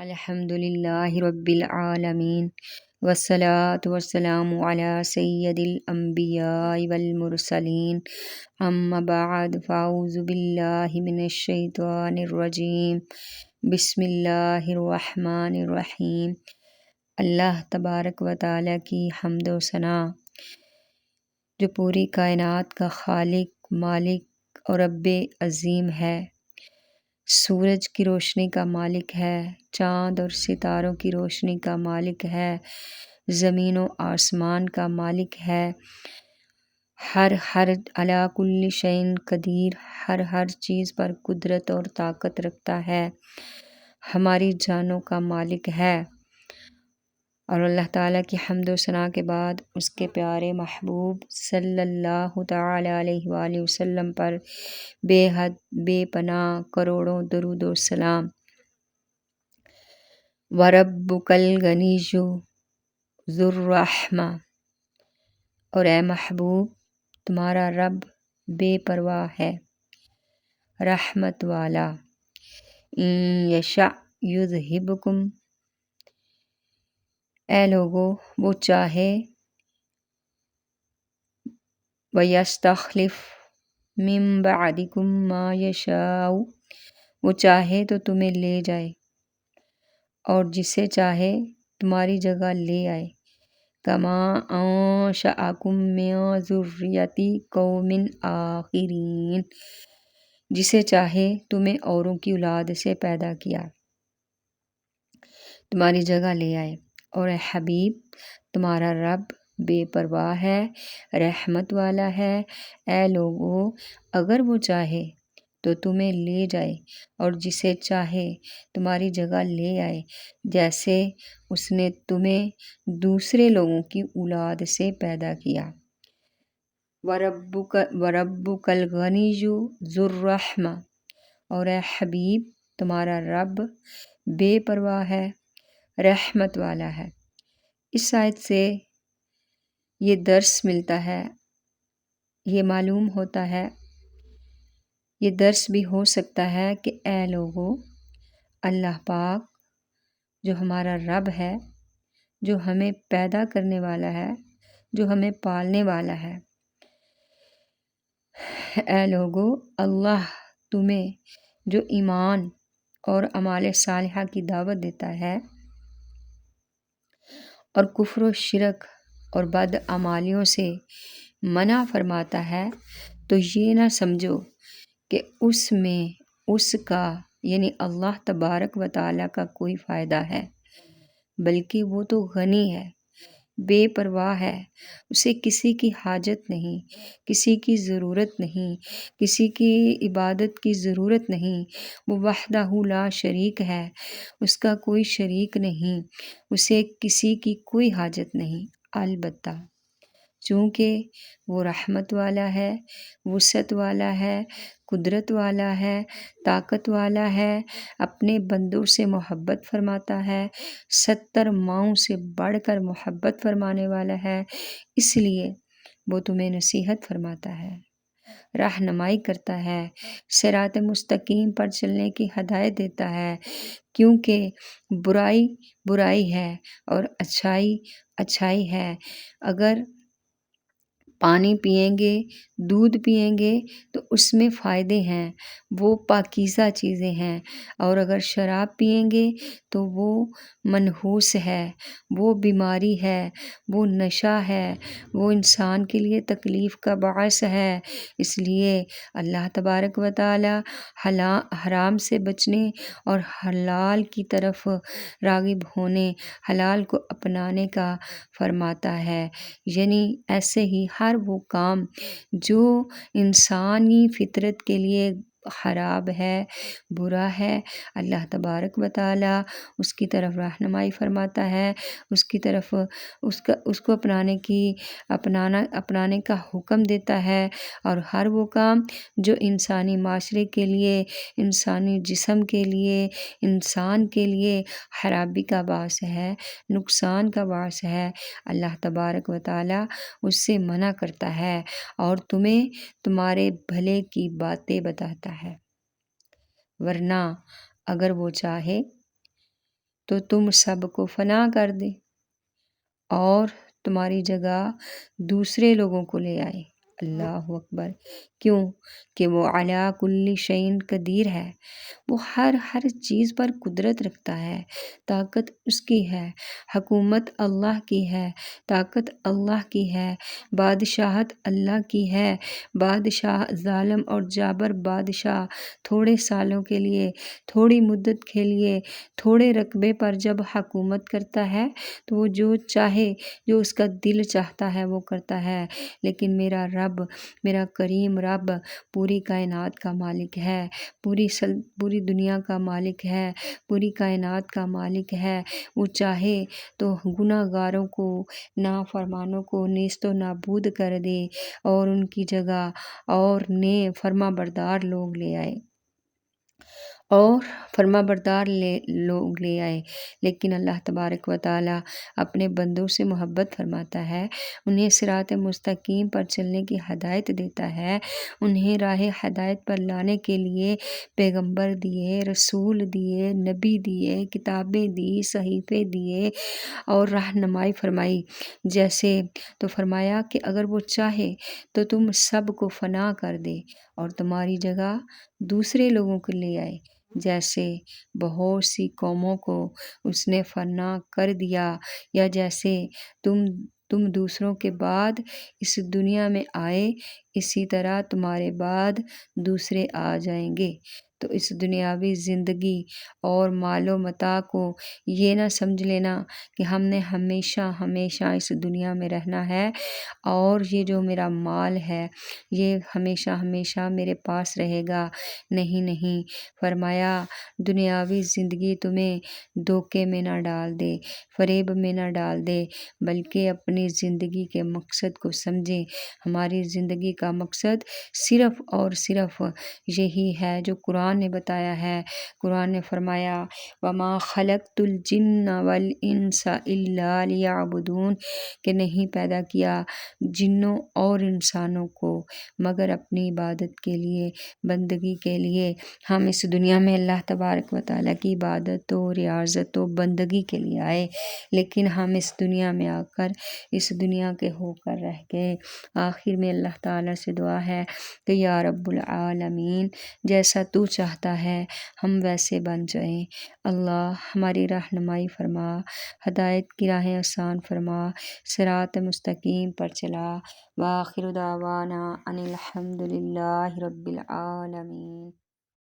الحمد للہ رب العالمین وسلاۃ وسلام علی سید الانبیاء والمرسلین. اما بعد، فاعوذ باللہ من الشیطان الرجیم. بسم اللہ الرحمن الرحیم. اللہ تبارک و تعالیٰ کی حمد و ثناء جو پوری کائنات کا خالق، مالک اور رب عظیم ہے سورج کی روشنی کا مالک ہے، چاند اور ستاروں کی روشنی کا مالک ہے، زمین و آسمان کا مالک ہے۔ ہر ہر علا کل شعین قدیر، ہر ہر چیز پر قدرت اور طاقت رکھتا ہے۔ ہماری جانوں کا مالک ہے۔ اور اللہ تعالیٰ کی حمد و ثناء کے بعد اس کے پیارے محبوب صلی اللہ تعالیٰ علیہ وآلہ وسلم پر بے حد بے پناہ کروڑوں درود و سلام۔ ورب کل غنیجو ذرحمہ اور اے محبوب، تمہارا رب بے پرواہ ہے، رحمت والا۔ یشا یذہبکم اے لوگو، وہ چاہے۔ ویستخلف من بعدکم ما یشاء وہ چاہے تو تمہیں لے جائے اور جسے چاہے تمہاری جگہ لے آئے۔ کما انشأکم من ذریتی قوم آخرین جسے چاہے تمہیں اوروں کی اولاد سے پیدا کیا، تمہاری جگہ لے آئے۔ اور اے حبیب، تمہارا رب بے پرواہ ہے، رحمت والا ہے۔ اے لوگو، اگر وہ چاہے تو تمہیں لے جائے، اور جسے چاہے تمہاری جگہ لے آئے۔ جیسے اس نے تمہیں دوسرے لوگوں کی اولاد سے پیدا کیا۔ ورب کل غنیجو ذرحمہ اور اے حبیب، تمہارا رب بے پرواہ ہے۔ رحمت والا ہے۔ اس آیت سے یہ درس ملتا ہے، یہ معلوم ہوتا ہے، یہ درس بھی ہو سکتا ہے کہ اے لوگو، اللہ پاک جو ہمارا رب ہے، جو ہمیں پیدا کرنے والا ہے، جو ہمیں پالنے والا ہے۔ اے لوگو، اللہ تمہیں جو ایمان اور امال صالحہ کی دعوت دیتا ہے اور کفر و شرک اور بد امالیوں سے منع فرماتا ہے، تو یہ نہ سمجھو کہ اس میں اس کا یعنی اللہ تبارک و تعالیٰ کا کوئی فائدہ ہے، بلکہ وہ تو غنی ہے۔ بے پرواہ ہے۔ اسے کسی کی حاجت نہیں، کسی کی ضرورت نہیں، کسی کی عبادت کی ضرورت نہیں۔ وہ وحدہ لا شریک ہے، اس کا کوئی شریک نہیں، اسے کسی کی کوئی حاجت نہیں۔ البتہ چونکہ وہ رحمت والا ہے، وسعت والا ہے، قدرت والا ہے، طاقت والا ہے، اپنے بندوں سے محبت فرماتا ہے، ستر ماؤں سے بڑھ کر محبت فرمانے والا ہے، اس لیے وہ تمہیں نصیحت فرماتا ہے، رہنمائی کرتا ہے سرات مستقیم پر چلنے کی ہدایت دیتا ہے، کیونکہ برائی برائی ہے اور اچھائی اچھائی ہے۔ اگر پانی پئیں گے، دودھ پئیں گے، تو اس میں فائدے ہیں، وہ پاکیزہ چیزیں ہیں۔ اور اگر شراب پئیں گے تو وہ منحوس ہے، وہ بیماری ہے، وہ نشہ ہے، وہ انسان کے لیے تکلیف کا باعث ہے۔ اس لیے اللہ تبارک و تعالی حرام سے بچنے اور حلال کی طرف راغب ہونے، حلال کو اپنانے کا فرماتا ہے۔ یعنی ایسے ہی ہر وہ کام جو انسانی فطرت کے لیے خراب ہے، برا ہے۔ اللہ تبارک و تعالیٰ اس کی طرف رہنمائی فرماتا ہے۔ اس کی طرف اس کا، اس کو اپنانے کی، اپنانا، اپنانے کا حکم دیتا ہے۔ اور ہر وہ کام جو انسانی معاشرے کے لیے، انسانی جسم کے لیے، انسان کے لیے خرابی کا باعث ہے، نقصان کا باعث ہے، اللہ تبارک و تعالیٰ اس سے منع کرتا ہے۔ اور تمہیں تمہارے بھلے کی باتیں بتاتا ہے۔ ورنہ اگر وہ چاہے تو تم سب کو فنا کر دے اور تمہاری جگہ دوسرے لوگوں کو لے آئے۔ اللہ اکبر۔ کیوں کہ وہ علا کل شعین قدیر ہے۔ وہ ہر ہر چیز پر قدرت رکھتا ہے۔ طاقت اس کی ہے، حکومت اللہ کی ہے، طاقت اللہ کی ہے، بادشاہت اللہ کی ہے۔ بادشاہ ظالم اور جابر بادشاہ تھوڑے سالوں کے لیے، تھوڑی مدت کے لیے، تھوڑے رقبے پر جب حکومت کرتا ہے تو وہ جو چاہے، جو اس کا دل چاہتا ہے وہ کرتا ہے۔ لیکن میرا رب میرا کریم رب، پوری کائنات کا مالک ہے، پوری سل، پوری دنیا کا مالک ہے، پوری کائنات کا مالک ہے۔ وہ چاہے تو گناہ گاروں کو، نافرمانوں کو نیست و نابود کر دے اور ان کی جگہ اور نے فرما بردار لوگ لے آئے۔ اور فرما بردار لے، لوگ لے آئے۔ لیکن اللہ تبارک و تعالیٰ اپنے بندوں سے محبت فرماتا ہے، انہیں سرات مستقیم پر چلنے کی ہدایت دیتا ہے۔ انہیں راہ ہدایت پر لانے کے لیے پیغمبر دیے، رسول دیے، نبی دیے، کتابیں دی، صحیفے دیے اور رہنمائی فرمائی۔ جیسے تو فرمایا کہ اگر وہ چاہے تو تم سب کو فنا کر دے اور تمہاری جگہ دوسرے لوگوں کو لے آئے۔ جیسے بہت سی قوموں کو اس نے فنا کر دیا یا جیسے تم تم دوسروں کے بعد اس دنیا میں آئے اسی طرح تمہارے بعد دوسرے آ جائیں گے تو اس دنیاوی زندگی اور مال و متا کو یہ نہ سمجھ لینا کہ ہم نے ہمیشہ ہمیشہ اس دنیا میں رہنا ہے اور یہ جو میرا مال ہے، یہ ہمیشہ ہمیشہ میرے پاس رہے گا۔ نہیں نہیں، فرمایا، دنیاوی زندگی تمہیں دھوکے میں نہ ڈال دے، فریب میں نہ ڈال دے، بلکہ اپنی زندگی کے مقصد کو سمجھیں ہماری زندگی کا مقصد صرف اور صرف یہی ہے جو قرآن قرآن نے بتایا ہے۔ قرآن نے فرمایا، وما خلق الجن والانس الا لیعبدون کہ نہیں پیدا کیا جنوں اور انسانوں کو، مگر اپنی عبادت کے لیے، بندگی کے لیے۔ ہم اس دنیا میں اللہ تبارک و تعالیٰ کی عبادت و ریاضت و بندگی کے لیے آئے، لیکن ہم اس دنیا میں آ کر، اس دنیا کے ہو کر رہ گئے۔ آخر میں اللہ تعالیٰ سے دعا ہے کہ یا رب العالمین، جیسا تو چاہتا ہے، ہم ویسے بن جائیں۔ اللہ ہماری رہنمائی فرما، ہدایت کی راہیں آسان فرما سرات مستقیم پر چلا۔ واخر دعوانا ان الحمد للہ رب العالمین۔